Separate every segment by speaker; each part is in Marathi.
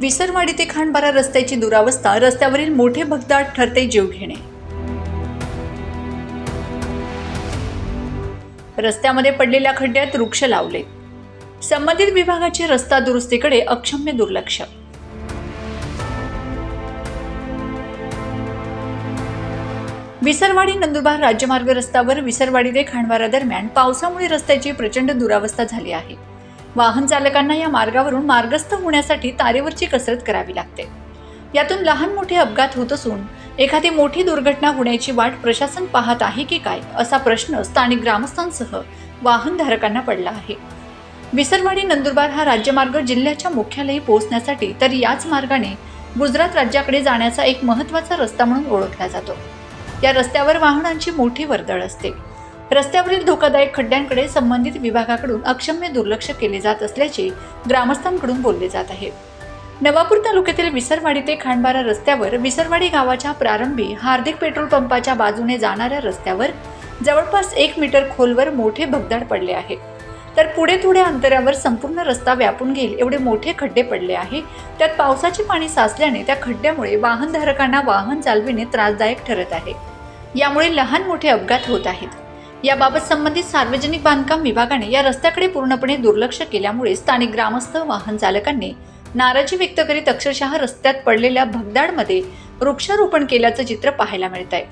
Speaker 1: विसरवाडी ते खांडबारा रस्त्याची दुरावस्था रस्त्यावरील मोठे भगदाड ठरते जीव घेणे. रस्त्यामध्ये पडलेल्या खड्ड्यात वृक्ष लावले. संबंधित विभागाचे रस्ता दुरुस्तीकडे अक्षम्य दुर्लक्ष. विसरवाडी नंदुरबार राज्यमार्ग रस्त्यावर विसरवाडी ते खांडवारा दरम्यान पावसामुळे रस्त्याची प्रचंड दुरावस्था झाली आहे. वाहन चालकांना या मार्गावरून मार्गस्थ होण्यासाठी तारेवरची कसरत करावी लागते. यातून लहान मोठे अपघात होत असून एखादी मोठी दुर्घटना होण्याची वाट प्रशासन पाहत आहे की काय असा प्रश्न स्थानिक ग्रामस्थांसह वाहनधारकांना पडला आहे. विसरवाडी नंदुरबार हा राज्यमार्ग जिल्ह्याच्या मुख्यालयी पोहोचण्यासाठी तर याच मार्गाने गुजरात राज्याकडे जाण्याचा एक महत्त्वाचा रस्ता म्हणून ओळखला जातो. या रस्त्यावर वाहनांची मोठी वर्दळ असते. रस्त्यावरील धोकादायक खड्ड्यांकडे संबंधित विभागाकडून अक्षम्य दुर्लक्ष केले जात असल्याचे ग्रामस्थांकडून बोलले जात आहे. नवापूर तालुक्यातील विसरवाडी ते खांडबारा रस्त्यावर विसरवाडी गावाच्या प्रारंभी हार्दिक पेट्रोल पंपाच्या बाजूने जाणाऱ्या रस्त्यावर जवळपास एक मीटर खोलवर मोठे भगदाड पडले आहे. तर पुढे थोड्या अंतरावर संपूर्ण रस्ता व्यापून घेईल एवढे मोठे खड्डे पडले आहे. त्यात पावसाचे पाणी साचल्याने त्या खड्ड्यामुळे वाहनधारकांना वाहन चालविणे त्रासदायक ठरत आहे. यामुळे लहान मोठे अपघात होत आहेत. याबाबत संबंधित सार्वजनिक बांधकाम विभागाने या रस्त्याकडे पूर्णपणे दुर्लक्ष केल्यामुळे स्थानिक ग्रामस्थ वाहन चालकांनी नाराजी व्यक्त करीत अक्षरशः रस्त्यात पडलेल्या भगदाडमध्ये वृक्षारोपण केल्याचं चित्र पाहायला मिळत आहे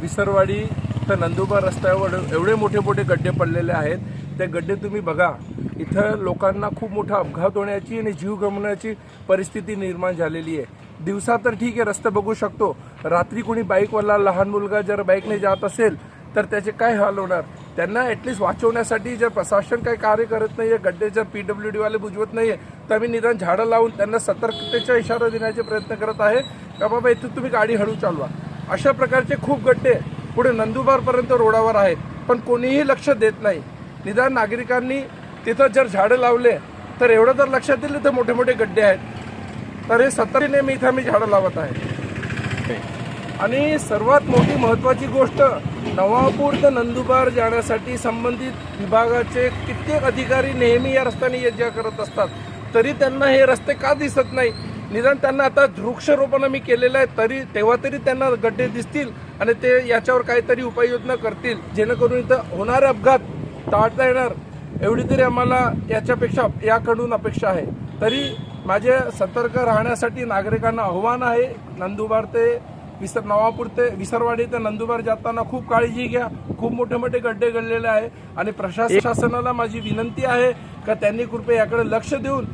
Speaker 2: विसरवाडी तर नंदुरबार रस्त्यावर एवढे मोठे मोठे गड्डे पडलेले आहेत. ते गड्डे तुम्ही बघा. इथं लोकांना खूप मोठा अपघात होण्याची आणि जीव गमवण्याची परिस्थिती निर्माण झालेली आहे. दिवसा तर ठीक आहे रस्ते बघू शकतो. रात्री कोणी बाईकवाला लहान मुलगा जर बाईकने जात असेल तर त्याचे काय हाल होणार? त्यांना ॲटलिस्ट वाचवण्यासाठी जर प्रशासन काही कार्य करत नाही आहे गड्डे जर पी डब्ल्यू डीवाले बुजवत नाही आहे तर मी निदान झाडं लावून त्यांना सतर्कतेचा इशारा देण्याचे प्रयत्न करत आहे. का बाबा इथं तुम्ही गाडी हळू चालवा. अशा प्रकारचे खूप गड्डे पुढे नंदुरबारपर्यंत रोडावर आहेत पण कोणीही लक्ष देत नाही. निदान नागरिकांनी तिथं जर झाडं लावले तर एवढं जर लक्षात येईल इथं मोठे मोठे गड्डे आहेत. तर हे सतरीने मी इथं मी झाडं लावत आहे. आणि सर्वात मोठी महत्त्वाची गोष्ट नवापूर ते नंदुरबार जाण्यासाठी संबंधित विभागाचे कित्येक अधिकारी नेहमी या रस्त्याने ये जा करत असतात. तरी त्यांना हे रस्ते का दिसत नाही? निदान त्यांना आता वृक्षारोपण मी केलेलं आहे तरी तेव्हा तरी त्यांना गड्डे दिसतील आणि ते याच्यावर काहीतरी उपाययोजना करतील. जेणेकरून इथं होणारे अपघात टाळता येणार एवढी तरी आम्हाला याच्यापेक्षा याकडून अपेक्षा आहे. तरी माझे सतर्क राहण्यासाठी नागरिकांना आव्हान आहे नंदुरबार ते विसर नवापूर ते विसरवाडी ते नंदुरबार जाताना खूप काळजी घ्या. खूप मोठे मोठे गड्डे गळलेले आहे. आणि प्रशासनाला माझी विनंती आहे का त्यांनी कृपया याकडे लक्ष देऊन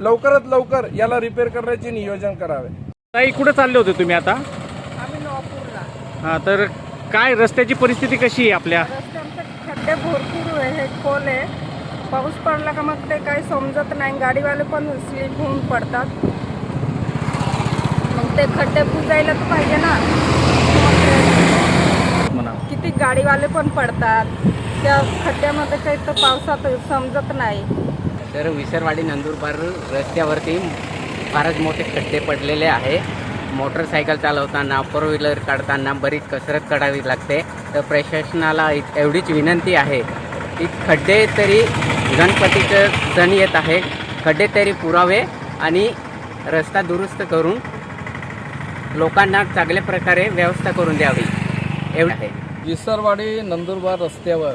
Speaker 2: लवकरात लवकर याला रिपेअर करण्याचे नियोजन करावे.
Speaker 3: ताई कुठे चालले होते तुम्ही आता?
Speaker 4: आम्ही नवापूरला.
Speaker 3: हा तर काय रस्त्याची परिस्थिती कशी आहे आपल्या?
Speaker 4: खड्डे भरपूर आहे हे खोल आहे. पाऊस पडला का मग ते काही समजत नाही. गाडीवाले पण स्लिप होऊन पडतात. मग ते खड्डे बुजायला तर पाहिजे ना. किती गाडीवाले पण पडतात. त्या खड्ड्यामध्ये काही तर पावसात समजत नाही.
Speaker 5: तर विसरवाडी नंदुरबार रस्त्यावरती फारच मोठे खड्डे पडलेले आहे. मोटरसायकल चालवताना फोर व्हीलर काढताना बरीच कसरत करावी लागते. तर प्रशासनाला इत- एवढीच विनंती आहे की खड्डे तरी गणपतीचं सण येत आहे. खड्डे तरी पुरावे आणि रस्ता दुरुस्त करून लोकांना चांगल्या प्रकारे व्यवस्था करून द्यावी. एवढं आहे.
Speaker 6: विसरवाडी नंदुरबार रस्त्यावर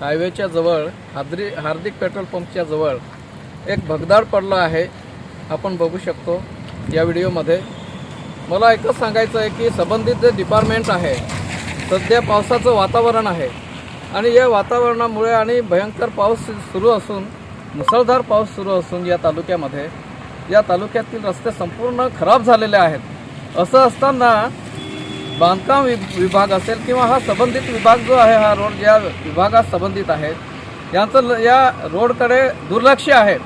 Speaker 6: हायवेच्या जवळ हाद्री हार्दिक पेट्रोल पंपच्या जवळ एक भगदाड पडला आहे. आपण बघू शकतो या व्हिडिओमध्ये. मला एकच सांगायचं आहे की संबंधित जे डिपार्टमेंट आहे सध्या पावसाचं वातावरण आहे. आणि या वातावरणामुळे आणि भयंकर पाऊस सुरू असून मुसळधार पाऊस सुरू असून या तालुक्यामध्ये या तालुक्यातील रस्ते संपूर्ण खराब झालेले आहेत. असं असताना बांधकाम वि विभाग असेल किंवा हा संबंधित विभाग जो आहे हा रोड ज्या विभागात संबंधित आहेत यांचं ल- या रोडकडे दुर्लक्ष आहे.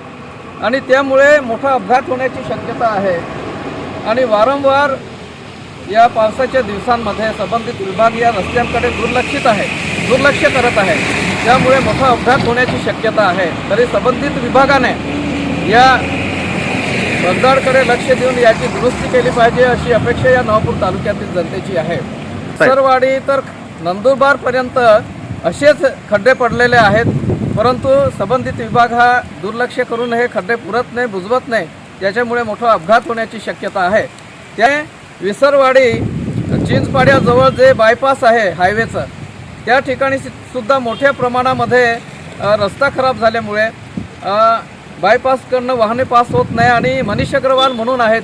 Speaker 6: आणि त्यामुळे मोठा अपघात होण्याची शक्यता आहे. आणि वारंवार या पावसाच्या दिवसांमध्ये संबंधित विभाग या रस्त्यांकडे दुर्लक्षित आहे दुर्लक्ष करत आहे. त्यामुळे मोठा अपघात होण्याची शक्यता आहे. तरी संबंधित विभागाने या भगदाडकडे लक्ष देऊन याची दुरुस्ती केली पाहिजे अशी अपेक्षा या नवापूर तालुक्यातील जनतेची आहे. सरवाडी तर नंदुरबारपर्यंत असेच खड्डे पडलेले आहेत. परंतु संबंधित विभाग हा दुर्लक्ष करून हे खड्डे पुरत नाही बुजवत नाही. त्याच्यामुळे मोठा अपघात होण्याची शक्यता आहे. त्या विसरवाडी चिंचपाड्याजवळ जे बायपास आहे हायवेचं त्या ठिकाणी सुद्धा मोठ्या प्रमाणामध्ये रस्ता खराब झाल्यामुळे बायपासकडनं बायपास करणं वाहने पास होत नाही आणि मनीष अग्रवाल म्हणून आहेत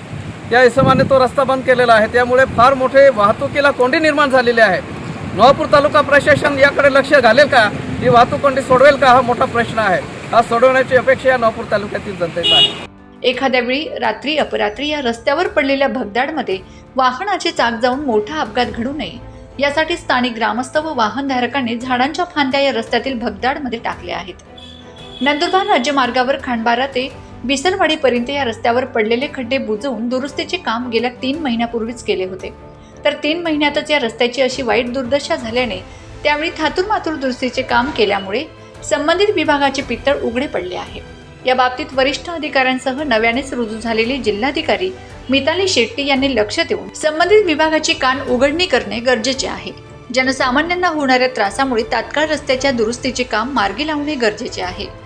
Speaker 6: त्या इसमाने तो रस्ता बंद केलेला आहे. त्यामुळे फार मोठे वाहतुकीला कोंडी निर्माण झालेली आहे. नवापूर तालुका प्रशासन याकडे लक्ष घालेल का? ही वाहतूक कोंडी सोडवेल का? हा मोठा प्रश्न आहे. हा सोडवण्याची अपेक्षा या नवापूर तालुक्यातील जनतेचा आहे.
Speaker 1: एखाद्या वेळी रात्री अपरात्री या रस्त्यावर पडलेल्या भगदाडमध्ये वाहनाची चाक जाऊन मोठा अपघात घडू नये. यासाठी स्थानिक ग्रामस्थ व वाहनधारकांनी झाडांच्या फांद्या या रस्त्यातील भगदाडमध्ये टाकल्या आहेत. नंदुरबार राज्यमार्गावर खांडबारा ते बिसलवाडीपर्यंत या रस्त्यावर पडलेले खड्डे बुजवून दुरुस्तीचे काम गेल्या तीन महिन्यापूर्वीच केले होते. तर तीन महिन्यातच या रस्त्याची अशी वाईट दुर्दशा झाल्याने त्यावेळी थातूरमातूर दुरुस्तीचे काम केल्यामुळे संबंधित विभागाचे पित्तळ उघडे पडले आहे. या बाबतीत वरिष्ठ अधिकाऱ्यांसह नव्यानेच रुजू झालेले जिल्हाधिकारी मिताली शेट्टी यांनी लक्ष देऊन संबंधित विभागाची कान उघडणी करणे गरजेचे आहे. जनसामान्यांना होणाऱ्या त्रासामुळे तात्काळ रस्त्याच्या दुरुस्तीचे काम मार्गी लावणे गरजेचे आहे.